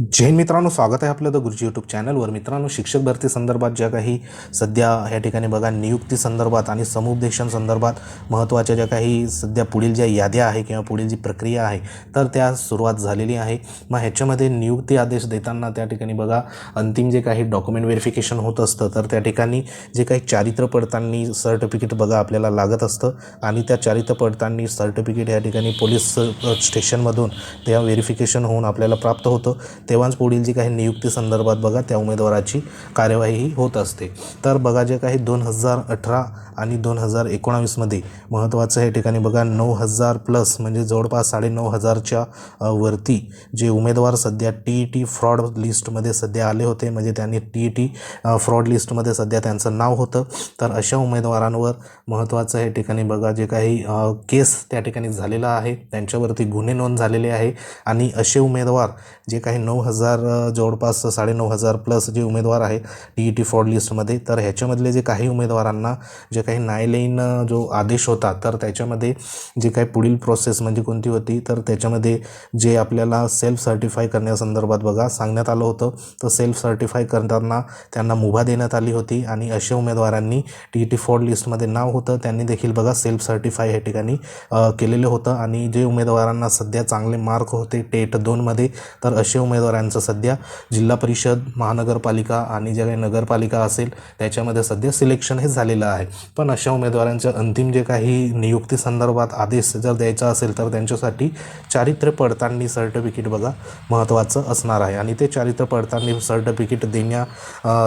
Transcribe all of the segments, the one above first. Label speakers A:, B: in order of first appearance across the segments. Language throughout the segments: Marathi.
A: जैन मित्रांनो स्वागत आहे आपलं द गुरुजी यूट्यूब चॅनलवर मित्रांनो शिक्षक भरती संदर्भात ज्या काही सध्या या ठिकाणी बघा नियुक्ती संदर्भात आणि समुपदेशन संदर्भात महत्त्वाच्या ज्या काही सध्या पुढील ज्या याद्या आहे किंवा पुढील जी प्रक्रिया आहे तर त्या सुरुवात झालेली आहे. मग ह्याच्यामध्ये नियुक्ती आदेश देताना त्या ठिकाणी बघा अंतिम जे काही डॉक्युमेंट व्हेरिफिकेशन होत असतं तर त्या ठिकाणी जे काही चारित्र पडताळणी सर्टिफिकेट बघा आपल्याला लागत असतं आणि त्या चारित्र पडताळणी सर्टिफिकेट या ठिकाणी पोलीस स्टेशनमधून त्या व्हेरिफिकेशन होऊन आपल्याला प्राप्त होतं. तेव्हाच पुढील जी काही नियुक्ती संदर्भात बघा त्या उमेदवाराची कार्यवाही होत असते. तर बघा जे काही दोन हजार अठरा आणि दोन हजार एकोणावीसमध्ये महत्त्वाचं या ठिकाणी बघा नऊ हजार प्लस म्हणजे जवळपास साडेनऊ हजारच्या वरती जे उमेदवार सध्या टी ई टी फ्रॉड लिस्टमध्ये सध्या आले होते म्हणजे त्यांनी टी ई टी फ्रॉड लिस्टमध्ये सध्या त्यांचं नाव होतं. तर अशा उमेदवारांवर महत्त्वाचं या ठिकाणी बघा जे काही केस त्या ठिकाणी झालेला आहे त्यांच्यावरती गुन्हे नोंद झालेले आहे. आणि असे उमेदवार जे काही नऊ हजार जवळपास जवळपास साडेनऊ हजार प्लस जे उमेदवार आहे टी ई टी फ्रॉड लिस्टमध्ये तर ह्याच्यामधले जे काही उमेदवारांना जे काही न्यायालयीन जो आदेश होता तर त्याच्यामध्ये जे काही पुढील प्रोसेस म्हणजे कोणती होती तर त्याच्यामध्ये जे आपल्याला सेल्फ सर्टिफाय करण्यासंदर्भात बघा सांगण्यात आलं होतं. तर सेल्फ सर्टिफाय करताना त्यांना मुभा देण्यात आली होती आणि अशा उमेदवारांनी टी ई टी फ्रॉड लिस्टमध्ये नाव होतं त्यांनी देखील बघा सेल्फ सर्टिफाय ह्या ठिकाणी केलेलं होतं. आणि जे उमेदवारांना सध्या चांगले मार्क होते टेट दोनमध्ये तर असे उमेदवारांचं सध्या जिल्हा परिषद महानगरपालिका आणि ज्या काही नगरपालिका असेल त्याच्यामध्ये सध्या सिलेक्शन हे झालेलं आहे. पण अशा उमेदवारांच्या अंतिम जे काही नियुक्ती संदर्भात आदेश जर द्यायचा असेल तर त्यांच्यासाठी चारित्र्य पडताळणी सर्टिफिकेट बघा महत्त्वाचं असणार आहे. आणि ते चारित्र्य पडताळणी सर्टिफिकेट देण्या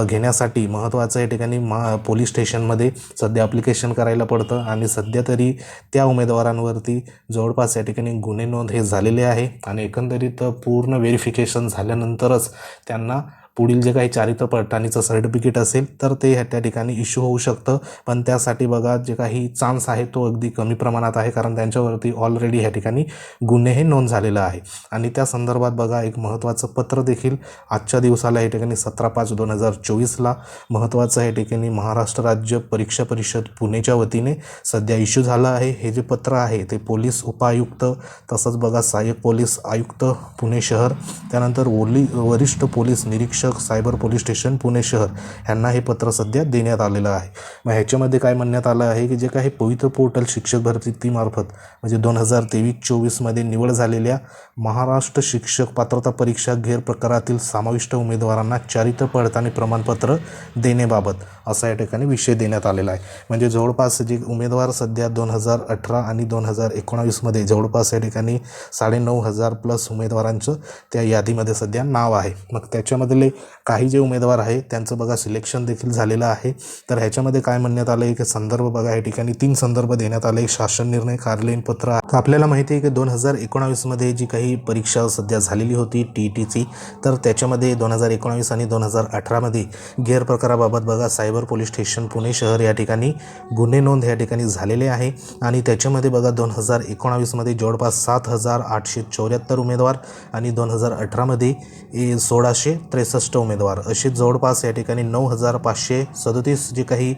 A: घेण्यासाठी महत्त्वाचं या ठिकाणी मा पोलीस स्टेशनमध्ये सध्या ॲप्लिकेशन करायला पडतं. आणि सध्या तरी त्या उमेदवारांवरती जवळपास या ठिकाणी गुन्हे नोंद हे झालेले आहे. आणि एकंदरीत पूर्ण व्हेरिफिकेशन झाल्यानंतरच त्यांना पुढील जे काही चारित्र पडताळणीचं सर्टिफिकेट असेल तर ते ह्या त्या ठिकाणी इश्यू होऊ शकतं. पण त्यासाठी बघा जे काही चान्स आहे तो अगदी कमी प्रमाणात आहे कारण त्यांच्यावरती ऑलरेडी ह्या ठिकाणी गुन्हे हे नोंद झालेलं आहे. आणि त्या संदर्भात बघा एक महत्त्वाचं पत्र देखील आजच्या दिवसाला या ठिकाणी सतरा पाच दोन हजार चोवीसला महत्त्वाचं या ठिकाणी महाराष्ट्र राज्य परीक्षा परिषद पुणेच्या वतीने सध्या इश्यू झालं आहे. हे जे पत्र आहे ते पोलीस उपायुक्त तसंच बघा सहाय्यक पोलीस आयुक्त पुणे शहर त्यानंतर ओली वरिष्ठ पोलीस निरीक्षक सायबर पोलीस स्टेशन पुणे शहर यांना हे पत्र सध्या देण्यात आलेलं आहे. मग ह्याच्यामध्ये काय म्हणण्यात आलं आहे की जे काही पवित्र पोर्टल शिक्षक भरतीमार्फत म्हणजे दोन हजार तेवीस चोवीसमध्ये निवड झालेल्या महाराष्ट्र शिक्षक पात्रता परीक्षा घेर प्रकारातील समाविष्ट उमेदवारांना चारित्र पडताळणी प्रमाणपत्र देण्याबाबत असा या ठिकाणी विषय देण्यात आलेला आहे. म्हणजे जवळपास जे उमेदवार सध्या दोन हजार अठरा आणि दोन हजार एकोणावीसमध्ये जवळपास या ठिकाणी साडेनऊ हजार प्लस उमेदवारांचं त्या यादीमध्ये सध्या नाव आहे. मग त्याच्यामधले काही जे उमेदवार आहे त्यांचं बघा सिलेक्शन देखील झालेलं आहे. तर ह्याच्यामध्ये काय म्हणण्यात आलं? आहे की संदर्भ बघा या ठिकाणी. तीन संदर्भ देण्यात आले. एक शासन निर्णय कार्यालयीन पत्र. आपल्याला माहिती आहे की दोन हजार एकोणावीसमध्ये जी काही परीक्षा सध्या झालेली होती टी ई टीची तर त्याच्यामध्ये दोन हजार एकोणावीस आणि दोन हजार अठरामध्ये गैरप्रकाराबाबत बघा सायबर पोलीस स्टेशन पुणे शहर या ठिकाणी गुन्हे नोंद या ठिकाणी झालेले आहे. आणि त्याच्यामध्ये बघा दोन हजार एकोणावीसमध्ये जवळपास सात हजार आठशे चौऱ्याहत्तर उमेदवार आणि दोन हजार अठरामध्ये ए सोळाशे त्रेसष्ट उमेदवार. असे जवळपास या ठिकाणी नऊ हजार पाचशे सदतीस जे काही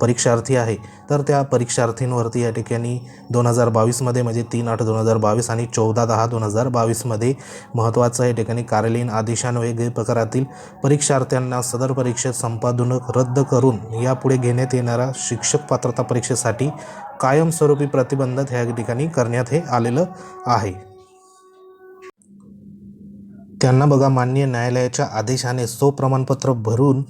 A: परीक्षार्थी आहे तर त्या परीक्षार्थींवरती या ठिकाणी दोन हजार बावीसमध्ये म्हणजे तीन आठ दोन हजार बावीस आणि चौदा दहा दोन हजार बावीसमध्ये महत्त्वाचं या ठिकाणी कार्यालयीन आदेशान्वये गैरप्रकारातील परीक्षार्थ्यांना सदर परीक्षेत संपादनक रद्द करून यापुढे घेण्यात येणाऱ्या शिक्षक पात्रता परीक्षेसाठी कायमस्वरूपी प्रतिबंध ह्या ठिकाणी करण्यात हे आलेलं आहे. त्यांना बघा माननीय न्यायालयाच्या आदेशाने सो प्रमाणपत्र भरून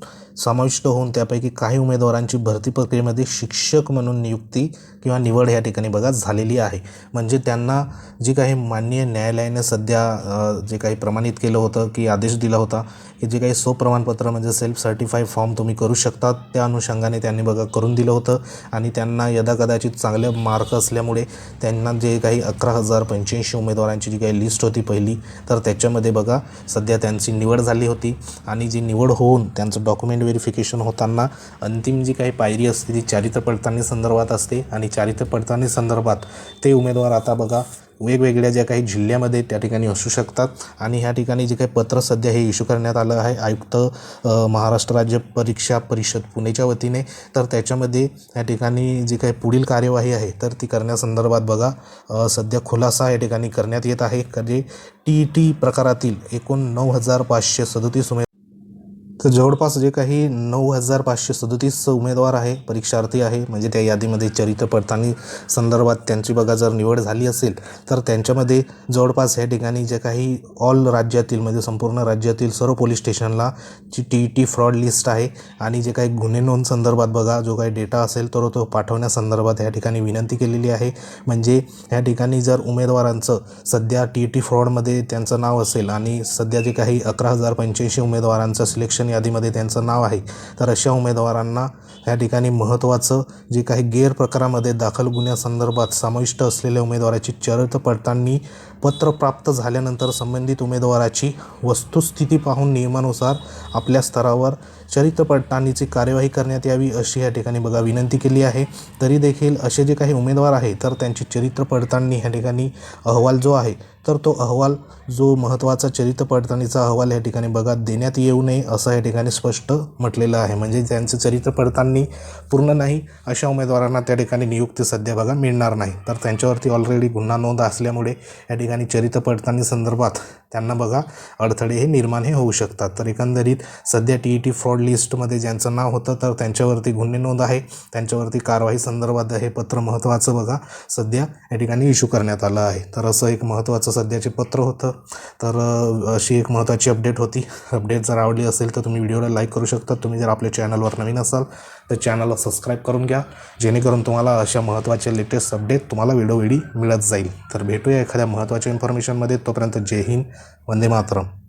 A: समाविष्ट होऊन त्यापैकी काही उमेदवारांची भरती प्रक्रियेमध्ये शिक्षक म्हणून नियुक्ती किंवा निवड या ठिकाणी बघा झालेली आहे. म्हणजे त्यांना जे काही माननीय न्यायालयाने सध्या जे काही प्रमाणित केलं होतं की आदेश दिला होता की जे काही सो प्रमाणपत्र म्हणजे सेल्फ सर्टिफाय फॉर्म तुम्ही करू शकता त्या अनुषंगाने त्यांनी बघा करून दिलं होतं. आणि त्यांना यदाकदाचित चांगले मार्क असल्यामुळे त्यांना जे काही अकरा हजार पंच्याऐंशी उमेदवारांची जी काही लिस्ट होती पहिली तर त्याच्यामध्ये बघा सध्या त्यांची निवड झाली होती. आणि जी निवड होऊन त्यांचं डॉक्युमेंट व्हेरिफिकेशन होताना अंतिम जी काही पायरी असते ती चारित्र्य पडताळणी संदर्भात असते आणि चारित्र्य पडताळणी संदर्भात ते उमेदवार आता बघा वेगवेगळ्या ज्या काही जिल्ह्यामध्ये त्या ठिकाणी असू शकतात आणि ह्या ठिकाणी जे काही पत्र सध्या हे इश्यू करण्यात आलं आहे आयुक्त महाराष्ट्र राज्य परीक्षा परिषद पुणेच्या वतीने तर त्याच्यामध्ये या ठिकाणी जी काही पुढील कार्यवाही आहे तर ती करण्यासंदर्भात बघा सध्या खुलासा या ठिकाणी करण्यात येत आहे. जे टी टी प्रकारातील एकूण नऊ हजार पाचशे सदतीस उमेद तर जवळपास जे काही नऊ हजार पाचशे सदतीस उमेदवार आहे परीक्षार्थी आहे म्हणजे त्या यादीमध्ये चरित्र पडताळणी संदर्भात त्यांची बघा जर निवड झाली असेल तर त्यांच्यामध्ये जवळपास या ठिकाणी जे काही ऑल राज्यातील म्हणजे संपूर्ण राज्यातील सर्व पोलीस स्टेशनला G T E T fraud list आहे आणि जे काही गुन्हे नोंद संदर्भात बघा जो काही डेटा असेल तर तो पाठवण्यासंदर्भात या ठिकाणी विनंती केलेली आहे. म्हणजे या ठिकाणी जर उमेदवारांचं सध्या टी ई टी फ्रॉडमध्ये त्यांचं नाव असेल आणि सध्या जे काही अकरा हजार पंच्याऐंशी उमेदवारांचं सिलेक्शन यादीमध्ये त्यांचं नाव आहे. तर अशा उमेदवारांना या ठिकाणी महत्त्वाचं जे काही गैरप्रकारामध्ये दाखल गुन्ह्यासंदर्भात समाविष्ट असलेल्या उमेदवाराची चरित्र पडताळणी पत्र प्राप्त झाल्यानंतर संबंधित उमेदवाराची वस्तुस्थिती पाहून नियमानुसार आपल्या स्तरावर चरित्र पडताळणीची कार्यवाही करण्यात यावी अशी या ठिकाणी बघा विनंती केली आहे. तरी देखील असे जे काही उमेदवार आहे तर त्यांची चरित्र पडताळणी ह्या ठिकाणी अहवाल जो आहे तर तो अहवाल जो महत्त्वाचा चरित्र पडताळणीचा अहवाल या ठिकाणी बघा देण्यात येऊ नये असं या ठिकाणी स्पष्ट म्हटलेलं आहे. म्हणजे ज्यांचं चरित्र पडताळणी पूर्ण नाही अशा उमेदवारांना त्या ठिकाणी नियुक्ती सध्या बघा मिळणार नाही. तर त्यांच्यावरती ऑलरेडी गुन्हा नोंद असल्यामुळे या ठिकाणी चरित्र पडताळणी संदर्भात त्यांना बघा अडथळे हे निर्माण हे होऊ शकतात. तर एकंदरीत सध्या टी ई टी फ्रॉड लिस्टमध्ये ज्यांचं नाव होतं तर त्यांच्यावरती गुन्हे नोंद आहे. त्यांच्यावरती कारवाई संदर्भात हे पत्र महत्त्वाचं बघा सध्या या ठिकाणी इश्यू करण्यात आलं आहे. तर असं एक महत्त्वाचं सध्याचे पत्र होतं. तर अशी एक महत्त्वाची अपडेट होती. अपडेट जर आवडली असेल तर तुम्ही व्हिडिओला लाईक करू शकता. तुम्ही जर आपल्या चॅनलवर नवीन असाल तर चॅनलला सबस्क्राईब करून घ्या. जेणेकरून तुम्हाला अशा महत्त्वाच्या लेटेस्ट अपडेट तुम्हाला वेळोवेळी मिळत जाईल. तर भेटूया एखाद्या महत्त्वाच्या इन्फॉर्मेशनमध्ये तोपर्यंत जय हिंद वंदे मातरम.